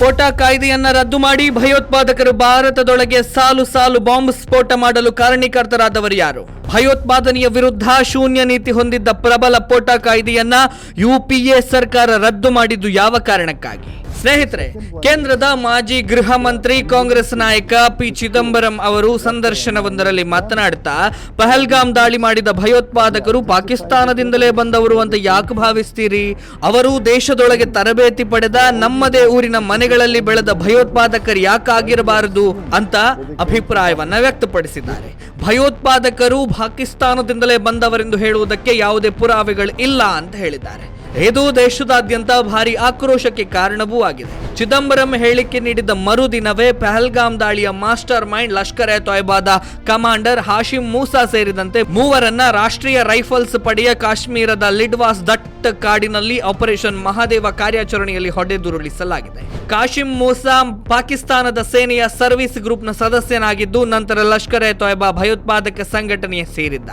POTA ಕಾಯ್ದೆಯನ್ನ ರದ್ದು ಮಾಡಿ ಭಯೋತ್ಪಾದಕರು ಭಾರತದೊಳಗೆ ಸಾಲು ಸಾಲು ಬಾಂಬ್ ಸ್ಫೋಟ ಮಾಡಲು ಕಾರಣೀಕರ್ತರಾದವರು ಯಾರು? ಭಯೋತ್ಪಾದನೆಯ ವಿರುದ್ಧ ಶೂನ್ಯ ನೀತಿ ಹೊಂದಿದ್ದ ಪ್ರಬಲ ಪೋಟಾ ಕಾಯ್ದೆಯನ್ನ ಯುಪಿಎ ಸರ್ಕಾರ ರದ್ದು ಮಾಡಿದ್ದು ಯಾವ ಕಾರಣಕ್ಕಾಗಿ? ಸ್ನೇಹಿತರೆ, ಕೇಂದ್ರದ ಮಾಜಿ ಗೃಹ ಮಂತ್ರಿ ಕಾಂಗ್ರೆಸ್ ನಾಯಕ ಪಿ. ಚಿದಂಬರಂ ಅವರು ಸಂದರ್ಶನವೊಂದರಲ್ಲಿ ಮಾತನಾಡ್ತಾ ಪಹಲ್ಗಾಮ್ ದಾಳಿ ಮಾಡಿದ ಭಯೋತ್ಪಾದಕರು ಪಾಕಿಸ್ತಾನದಿಂದಲೇ ಬಂದವರು ಅಂತ ಯಾಕೆ ಭಾವಿಸ್ತೀರಿ? ಅವರು ದೇಶದೊಳಗೆ ತರಬೇತಿ ಪಡೆದ ನಮ್ಮದೇ ಊರಿನ ಮನೆಗಳಲ್ಲಿ ಬೆಳೆದ ಭಯೋತ್ಪಾದಕರು ಯಾಕಾಗಿರಬಾರದು ಅಂತ ಅಭಿಪ್ರಾಯವನ್ನ ವ್ಯಕ್ತಪಡಿಸಿದ್ದಾರೆ. ಭಯೋತ್ಪಾದಕರು ಪಾಕಿಸ್ತಾನದಿಂದಲೇ ಬಂದವರೆಂದು ಹೇಳುವುದಕ್ಕೆ ಯಾವುದೇ ಪುರಾವೆಗಳು ಇಲ್ಲ ಅಂತ ಹೇಳಿದ್ದಾರೆ. ಇದು ದೇಶದಾದ್ಯಂತ ಭಾರಿ ಆಕ್ರೋಶಕ್ಕೆ ಕಾರಣವೂ ಆಗಿದೆ. ಚಿದಂಬರಂ ಹೇಳಿಕೆ ನೀಡಿದ ಮರುದಿನವೇ ಪೆಹಲ್ಗಾಮ್ ದಾಳಿಯ ಮಾಸ್ಟರ್ ಮೈಂಡ್ ಲಷ್ಕರ್ ಎ ತೊಯ್ಬಾದ ಕಮಾಂಡರ್ ಹಾಶಿಂ ಮೂಸಾ ಸೇರಿದಂತೆ ಮೂವರನ್ನ ರಾಷ್ಟ್ರೀಯ ರೈಫಲ್ಸ್ ಪಡೆಯ ಕಾಶ್ಮೀರದ ಲಿಡ್ವಾಸ್ ದಟ್ ಕಾಡಿನಲ್ಲಿ ಆಪರೇಷನ್ ಮಹಾದೇವ ಕಾರ್ಯಾಚರಣೆಯಲ್ಲಿ ಹೊಡೆದುರುಳಿಸಲಾಗಿದೆ. ಕಾಶಿಂ ಮೂಸಾ ಪಾಕಿಸ್ತಾನದ ಸೇನೆಯ ಸರ್ವಿಸ್ ಗ್ರೂಪ್ನ ಸದಸ್ಯನಾಗಿದ್ದು, ನಂತರ ಲಷ್ಕರ್ ಎ ತೊಯ್ಬಾ ಭಯೋತ್ಪಾದಕ ಸಂಘಟನೆಯ ಸೇರಿದ್ದ.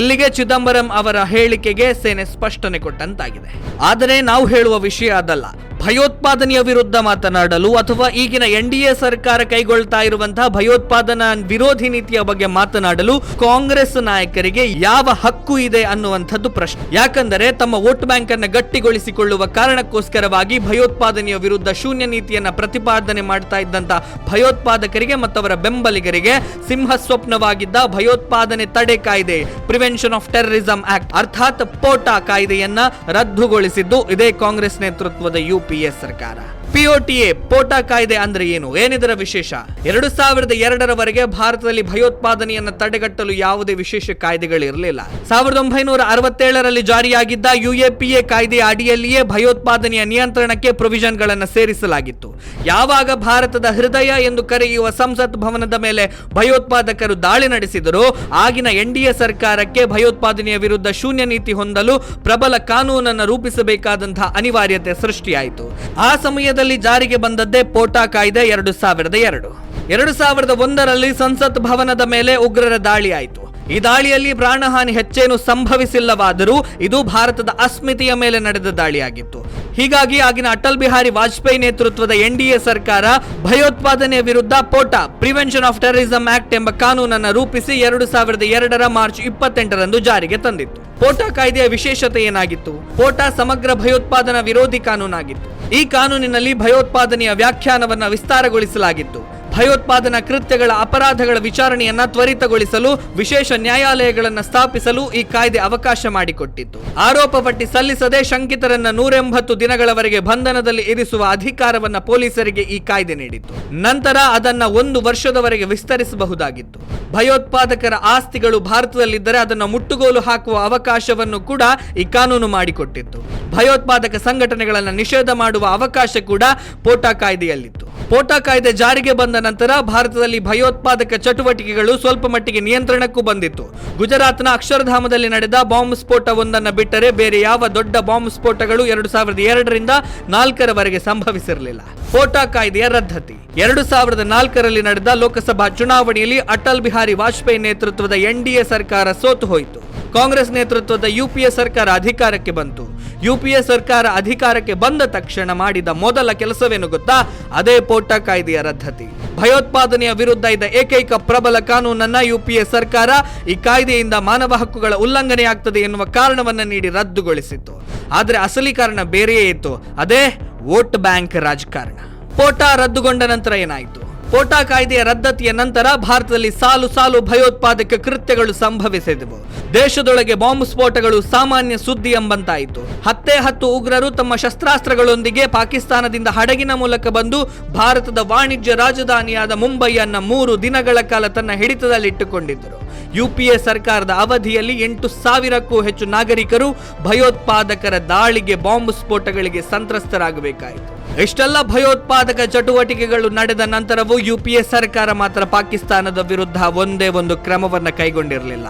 ಇಲ್ಲಿಗೆ ಚಿದಂಬರಂ ಅವರ ಹೇಳಿಕೆಗೆ ಸೇನೆ ಸ್ಪಷ್ಟನೆ ಕೊಟ್ಟಂತಾಗಿದೆ. ಆದರೆ ನಾವು ಹೇಳುವ ವಿಷಯ ಅದಲ್ಲ. ಭಯೋತ್ಪಾದನೆಯ ವಿರುದ್ಧ ಮಾತನಾಡಲು ಅಥವಾ ಈಗಿನ ಎನ್ ಸರ್ಕಾರ ಕೈಗೊಳ್ತಾ ಇರುವಂತಹ ಭಯೋತ್ಪಾದನಾ ವಿರೋಧಿ ನೀತಿಯ ಬಗ್ಗೆ ಮಾತನಾಡಲು ಕಾಂಗ್ರೆಸ್ ನಾಯಕರಿಗೆ ಯಾವ ಹಕ್ಕು ಇದೆ ಅನ್ನುವಂಥದ್ದು ಪ್ರಶ್ನೆ. ಯಾಕಂದರೆ ತಮ್ಮ ವೋಟ್ ಬ್ಯಾಂಕ್ ಅನ್ನು ಗಟ್ಟಿಗೊಳಿಸಿಕೊಳ್ಳುವ ಕಾರಣಕ್ಕೋಸ್ಕರವಾಗಿ ಭಯೋತ್ಪಾದನೆಯ ವಿರುದ್ಧ ಶೂನ್ಯ ನೀತಿಯನ್ನ ಪ್ರತಿಪಾದನೆ ಮಾಡ್ತಾ ಇದ್ದಂತಹ ಭಯೋತ್ಪಾದಕರಿಗೆ ಮತ್ತವರ ಬೆಂಬಲಿಗರಿಗೆ ಸಿಂಹ ಸ್ವಪ್ನವಾಗಿದ್ದ ಭಯೋತ್ಪಾದನೆ ತಡೆ ಕಾಯ್ದೆ ಪ್ರಿವೆನ್ಷನ್ ಆಫ್ ಟೆರರಿಸಂ ಆಕ್ಟ್ ಅರ್ಥಾತ್ ಪೋಟಾ ಕಾಯ್ದೆಯನ್ನ ರದ್ದುಗೊಳಿಸಿದ್ದು ಇದೇ ಕಾಂಗ್ರೆಸ್ ನೇತೃತ್ವದ ಯುಪಿಎ ಸರ್ಕಾರ ಪಿಒಟಿಎ ಪೋಟಾ ಕಾಯ್ದೆ ಅಂದ್ರೆ ಏನು? ಏನಿದರ ವಿಶೇಷ? ಎರಡು ಸಾವಿರದ ಎರಡರವರೆಗೆ ಭಾರತದಲ್ಲಿ ಭಯೋತ್ಪಾದನೆಯನ್ನು ತಡೆಗಟ್ಟಲು ಯಾವುದೇ ವಿಶೇಷ ಕಾಯ್ದೆಗಳಿರಲಿಲ್ಲ ಸಾವಿರದ ಒಂಬೈನೂರ ಅರವತ್ತೇಳರಲ್ಲಿ ಜಾರಿಯಾಗಿದ್ದ ಯುಎಪಿಎ ಕಾಯ್ದೆಯ ಅಡಿಯಲ್ಲಿಯೇ ಭಯೋತ್ಪಾದನೆಯ ನಿಯಂತ್ರಣಕ್ಕೆ ಪ್ರೊವಿಷನ್ಗಳನ್ನು ಸೇರಿಸಲಾಗಿತ್ತು. ಯಾವಾಗ ಭಾರತದ ಹೃದಯ ಎಂದು ಕರೆಯುವ ಸಂಸತ್ ಭವನದ ಮೇಲೆ ಭಯೋತ್ಪಾದಕರು ದಾಳಿ ನಡೆಸಿದರು, ಆಗಿನ ಎನ್ಡಿಎ ಸರ್ಕಾರಕ್ಕೆ ಭಯೋತ್ಪಾದನೆಯ ವಿರುದ್ಧ ಶೂನ್ಯ ನೀತಿ ಹೊಂದಲು ಪ್ರಬಲ ಕಾನೂನನ್ನು ರೂಪಿಸಬೇಕಾದಂತಹ ಅನಿವಾರ್ಯತೆ ಸೃಷ್ಟಿಯಾಯಿತು. ಆ ಸಮಯದಲ್ಲಿ ಜಾರಿಗೆ ಬಂದದ್ದೇ ಪೋಟಾ ಕಾಯ್ದೆ ಎರಡು ಸಾವಿರದ ಎರಡು. ಎರಡು ಸಾವಿರದ ಒಂದರಲ್ಲಿ ಸಂಸತ್ ಭವನದ ಮೇಲೆ ಉಗ್ರರ ದಾಳಿ ಆಯಿತು. ಈ ದಾಳಿಯಲ್ಲಿ ಪ್ರಾಣಹಾನಿ ಹೆಚ್ಚೇನು ಸಂಭವಿಸಿಲ್ಲವಾದರೂ ಇದು ಭಾರತದ ಅಸ್ಮಿತೆಯ ಮೇಲೆ ನಡೆದ ದಾಳಿಯಾಗಿತ್ತು. ಹೀಗಾಗಿ ಆಗಿನ ಅಟಲ್ ಬಿಹಾರಿ ವಾಜಪೇಯಿ ನೇತೃತ್ವದ ಎನ್ಡಿಎ ಸರ್ಕಾರ ಭಯೋತ್ಪಾದನೆಯ ವಿರುದ್ಧ POTA, prevention of terrorism act ಎಂಬ ಕಾನೂನನ್ನು ರೂಪಿಸಿ ಎರಡು ಸಾವಿರದ ಎರಡರ ಮಾರ್ಚ್ ಇಪ್ಪತ್ತೆಂಟರಂದು ಜಾರಿಗೆ ತಂದಿತ್ತು. ಪೋಟಾ ಕಾಯ್ದೆಯ ವಿಶೇಷತೆ ಏನಾಗಿತ್ತು? ಪೋಟಾ ಸಮಗ್ರ ಭಯೋತ್ಪಾದನಾ ವಿರೋಧಿ ಕಾನೂನಾಗಿತ್ತು. ಈ ಕಾನೂನಿನಲ್ಲಿ ಭಯೋತ್ಪಾದನೆಯ ವ್ಯಾಖ್ಯಾನವನ್ನು ವಿಸ್ತಾರಗೊಳಿಸಲಾಗಿತ್ತು. ಭಯೋತ್ಪಾದನಾ ಕೃತ್ಯಗಳ ಅಪರಾಧಗಳ ವಿಚಾರಣೆಯನ್ನ ತ್ವರಿತಗೊಳಿಸಲು ವಿಶೇಷ ನ್ಯಾಯಾಲಯಗಳನ್ನು ಸ್ಥಾಪಿಸಲು ಈ ಕಾಯ್ದೆ ಅವಕಾಶ ಮಾಡಿಕೊಟ್ಟಿತ್ತು. ಆರೋಪ ಪಟ್ಟಿ ಸಲ್ಲಿಸದೆ ಶಂಕಿತರನ್ನ ನೂರೆಂಬತ್ತು ದಿನಗಳವರೆಗೆ ಬಂಧನದಲ್ಲಿ ಇರಿಸುವ ಅಧಿಕಾರವನ್ನ ಪೊಲೀಸರಿಗೆ ಈ ಕಾಯ್ದೆ ನೀಡಿತ್ತು. ನಂತರ ಅದನ್ನ ಒಂದು ವರ್ಷದವರೆಗೆ ವಿಸ್ತರಿಸಬಹುದಾಗಿತ್ತು. ಭಯೋತ್ಪಾದಕರ ಆಸ್ತಿಗಳು ಭಾರತದಲ್ಲಿದ್ದರೆ ಅದನ್ನು ಮುಟ್ಟುಗೋಲು ಹಾಕುವ ಅವಕಾಶವನ್ನು ಕೂಡ ಈ ಕಾನೂನು ಮಾಡಿಕೊಟ್ಟಿತ್ತು. ಭಯೋತ್ಪಾದಕ ಸಂಘಟನೆಗಳನ್ನು ನಿಷೇಧ ಮಾಡುವ ಅವಕಾಶ ಕೂಡ ಪೋಟಾ ಕಾಯ್ದೆಯಲ್ಲಿತ್ತು. ಪೋಟಾ ಕಾಯ್ದೆ ಜಾರಿಗೆ ಬಂದ ನಂತರ ಭಾರತದಲ್ಲಿ ಭಯೋತ್ಪಾದಕ ಚಟುವಟಿಕೆಗಳು ಸ್ವಲ್ಪ ಮಟ್ಟಿಗೆ ನಿಯಂತ್ರಣಕ್ಕೂ ಬಂದಿತ್ತು. ಗುಜರಾತ್ನ ಅಕ್ಷರಧಾಮದಲ್ಲಿ ನಡೆದ ಬಾಂಬ್ ಸ್ಫೋಟವೊಂದನ್ನು ಬಿಟ್ಟರೆ ಬೇರೆ ಯಾವ ದೊಡ್ಡ ಬಾಂಬ್ ಸ್ಫೋಟಗಳು ಎರಡು ಸಾವಿರದ ಎರಡರಿಂದ ನಾಲ್ಕರವರೆಗೆ ಸಂಭವಿಸಿರಲಿಲ್ಲ. ಪೋಟಾ ಕಾಯ್ದೆಯ ರದ್ದತಿ. ಎರಡು ಸಾವಿರದ ನಾಲ್ಕರಲ್ಲಿ ನಡೆದ ಲೋಕಸಭಾ ಚುನಾವಣೆಯಲ್ಲಿ ಅಟಲ್ ಬಿಹಾರಿ ವಾಜಪೇಯಿ ನೇತೃತ್ವದ ಎನ್ಡಿಎ ಸರ್ಕಾರ ಸೋತು ಹೋಯಿತು. ಕಾಂಗ್ರೆಸ್ ನೇತೃತ್ವದ ಯುಪಿಎ ಸರ್ಕಾರ ಅಧಿಕಾರಕ್ಕೆ ಬಂತು. ಯುಪಿಎ ಸರ್ಕಾರ ಅಧಿಕಾರಕ್ಕೆ ಬಂದ ತಕ್ಷಣ ಮಾಡಿದ ಮೊದಲ ಕೆಲಸವೇನು ಗೊತ್ತಾ? ಅದೇ ಪೋಟಾ ಕಾಯ್ದೆಯ ರದ್ದತಿ. ಭಯೋತ್ಪಾದನೆಯ ವಿರುದ್ಧ ಇದ್ದ ಏಕೈಕ ಪ್ರಬಲ ಕಾನೂನನ್ನ ಯುಪಿಎ ಸರ್ಕಾರ ಈ ಕಾಯ್ದೆಯಿಂದ ಮಾನವ ಹಕ್ಕುಗಳ ಉಲ್ಲಂಘನೆಯಾಗ್ತದೆ ಎನ್ನುವ ಕಾರಣವನ್ನ ನೀಡಿ ರದ್ದುಗೊಳಿಸಿತ್ತು. ಆದರೆ ಅಸಲಿ ಕಾರಣ ಬೇರೆಯೇ ಇತ್ತು. ಅದೇ ವೋಟ್ ಬ್ಯಾಂಕ್ ರಾಜಕಾರಣ. ಪೋಟಾ ರದ್ದುಗೊಂಡ ನಂತರ ಏನಾಯಿತು? ಪೋಟಾ ಕಾಯ್ದೆಯ ರದ್ದತಿಯ ನಂತರ ಭಾರತದಲ್ಲಿ ಸಾಲು ಸಾಲು ಭಯೋತ್ಪಾದಕ ಕೃತ್ಯಗಳು ಸಂಭವಿಸಿದವು. ದೇಶದೊಳಗೆ ಬಾಂಬ್ ಸ್ಫೋಟಗಳು ಸಾಮಾನ್ಯ ಸುದ್ದಿ ಎಂಬಂತಾಯಿತು. ಹತ್ತೆ ಹತ್ತು ಉಗ್ರರು ತಮ್ಮ ಶಸ್ತ್ರಾಸ್ತ್ರಗಳೊಂದಿಗೆ ಪಾಕಿಸ್ತಾನದಿಂದ ಹಡಗಿನ ಮೂಲಕ ಬಂದು ಭಾರತದ ವಾಣಿಜ್ಯ ರಾಜಧಾನಿಯಾದ ಮುಂಬೈಯನ್ನ ಮೂರು ದಿನಗಳ ಕಾಲ ತನ್ನ ಹಿಡಿತದಲ್ಲಿಟ್ಟುಕೊಂಡಿದ್ದರು. ಯುಪಿಎ ಸರ್ಕಾರದ ಅವಧಿಯಲ್ಲಿ ಎಂಟು ಸಾವಿರಕ್ಕೂ ಹೆಚ್ಚು ನಾಗರಿಕರು ಭಯೋತ್ಪಾದಕರ ದಾಳಿಗೆ ಬಾಂಬ್ ಸ್ಫೋಟಗಳಿಗೆ ಸಂತ್ರಸ್ತರಾಗಬೇಕಾಯಿತು. ಇಷ್ಟೆಲ್ಲ ಭಯೋತ್ಪಾದಕ ಚಟುವಟಿಕೆಗಳು ನಡೆದ ನಂತರವೂ ಯುಪಿಎ ಸರ್ಕಾರ ಮಾತ್ರ ಪಾಕಿಸ್ತಾನದ ವಿರುದ್ಧ ಒಂದೇ ಒಂದು ಕ್ರಮವನ್ನು ಕೈಗೊಂಡಿರಲಿಲ್ಲ.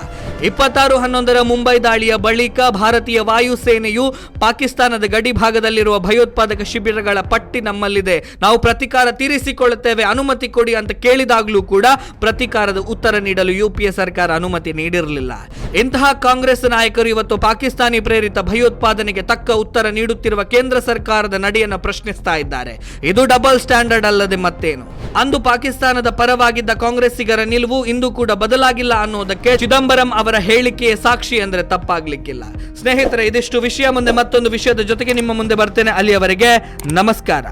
ಇಪ್ಪತ್ತಾರು ಹನ್ನೊಂದರ ಮುಂಬೈ ದಾಳಿಯ ಬಳಿಕ ಭಾರತೀಯ ವಾಯುಸೇನೆಯು ಪಾಕಿಸ್ತಾನದ ಗಡಿ ಭಾಗದಲ್ಲಿರುವ ಭಯೋತ್ಪಾದಕ ಶಿಬಿರಗಳ ಪಟ್ಟಿ ನಮ್ಮಲ್ಲಿದೆ. ನಾವು ಪ್ರತಿಕಾರ ತೀರಿಸಿಕೊಳ್ಳುತ್ತೇವೆ, ಅನುಮತಿ ಕೊಡಿ ಅಂತ ಕೇಳಿದಾಗಲೂ ಕೂಡ ಪ್ರತಿಕಾರದ ಉತ್ತರ ನೀಡಲು ಯುಪಿಎ ಸರ್ಕಾರ ಅನುಮತಿ ನೀಡಿರಲಿಲ್ಲ. ಇಂತಹ ಕಾಂಗ್ರೆಸ್ ನಾಯಕರು ಇವತ್ತು ಪಾಕಿಸ್ತಾನಿ ಪ್ರೇರಿತ ಭಯೋತ್ಪಾದನೆಗೆ ತಕ್ಕ ಉತ್ತರ ನೀಡುತ್ತಿರುವ ಕೇಂದ್ರ ಸರ್ಕಾರದ ನಡೆಯನ್ನು ಪ್ರಶ್ನಿಸ್ತಾ ಇದ್ದಾರೆ. ಇದು ಡಬಲ್ ಸ್ಟ್ಯಾಂಡರ್ಡ್ ಅಲ್ಲದೆ ಮತ್ತೇನು? ಅಂದು ಪಾಕಿಸ್ತಾನದ ಪರವಾಗಿದ್ದ ಕಾಂಗ್ರೆಸ್ಸಿಗರ ನಿಲುವು ಇಂದು ಕೂಡ ಬದಲಾಗಿಲ್ಲ ಅನ್ನೋದಕ್ಕೆ ಚಿದಂಬರಂ ಅವರ ಹೇಳಿಕೆಯ ಸಾಕ್ಷಿ ಅಂದ್ರೆ ತಪ್ಪಾಗ್ಲಿಕ್ಕಿಲ್ಲ. ಸ್ನೇಹಿತರೆ, ಇದಿಷ್ಟು ವಿಷಯ. ಮುಂದೆ ಮತ್ತೊಂದು ವಿಷಯದ ಜೊತೆಗೆ ನಿಮ್ಮ ಮುಂದೆ ಬರ್ತೇನೆ. ಅಲ್ಲಿಯವರೆಗೆ ನಮಸ್ಕಾರ.